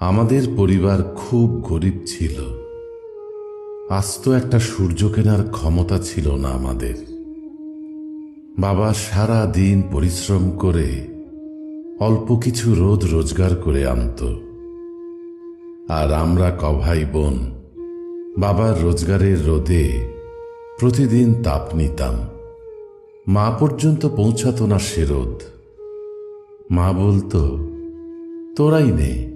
আমাদের পরিবার খুব গরিব ছিল। আস্ত একটা সূর্য কেনার ক্ষমতা ছিল না আমাদের। বাবা সারা দিন পরিশ্রম করে অল্প কিছু রোদ রোজগার করে আনত। আর আমরা কভাই বোন, বাবার রোজগারের রোদে প্রতিদিন তাপ নিতাম। মা পর্যন্ত পৌঁছাতো না সে রোদ। মা বলতো, তোরাই নে।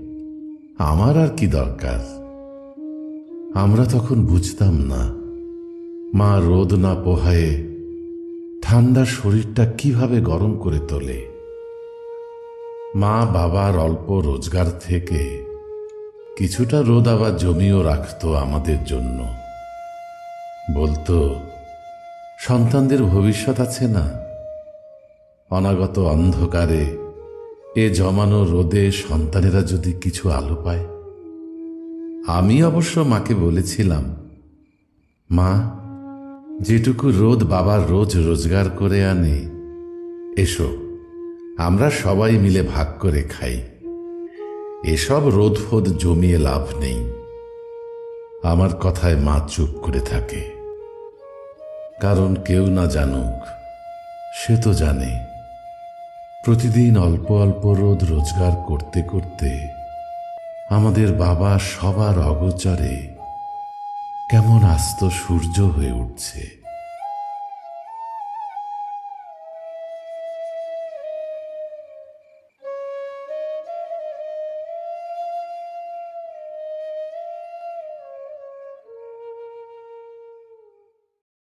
আমার আর কি দরকার? আমরা তখন বুঝতাম না। মা রোদ না পোহায়ে ঠান্ডা শরীরটা কীভাবে গরম করে তোলে। মা বাবার অল্প রোজগার থেকে কিছুটা রোদ আবার জমিও রাখতো আমাদের জন্য। বলতো, সন্তানদের ভবিষ্যৎ আছে না? অনাগত অন্ধকারে এ জমানো রোদে সন্তানেরা যদি কিছু আলো পায়? আমি অবশ্য মাকে বলেছিলাম, মা, যেটুকু রোদ বাবার রোজ রোজগার করে আনে, এসো, আমরা সবাই মিলে ভাগ করে খাই। এসব রোদ ফোদ জমিয়ে লাভ নেই। আমার কথায় মা চুপ করে থাকে। কারণ কেউ না জানুক, সে তো জানে। প্রতিদিন অল্প অল্প রোদ রোজগার করতে করতে আমাদের বাবা সবার অগোচরে কেমন আস্ত সূর্য হয়ে উঠছে।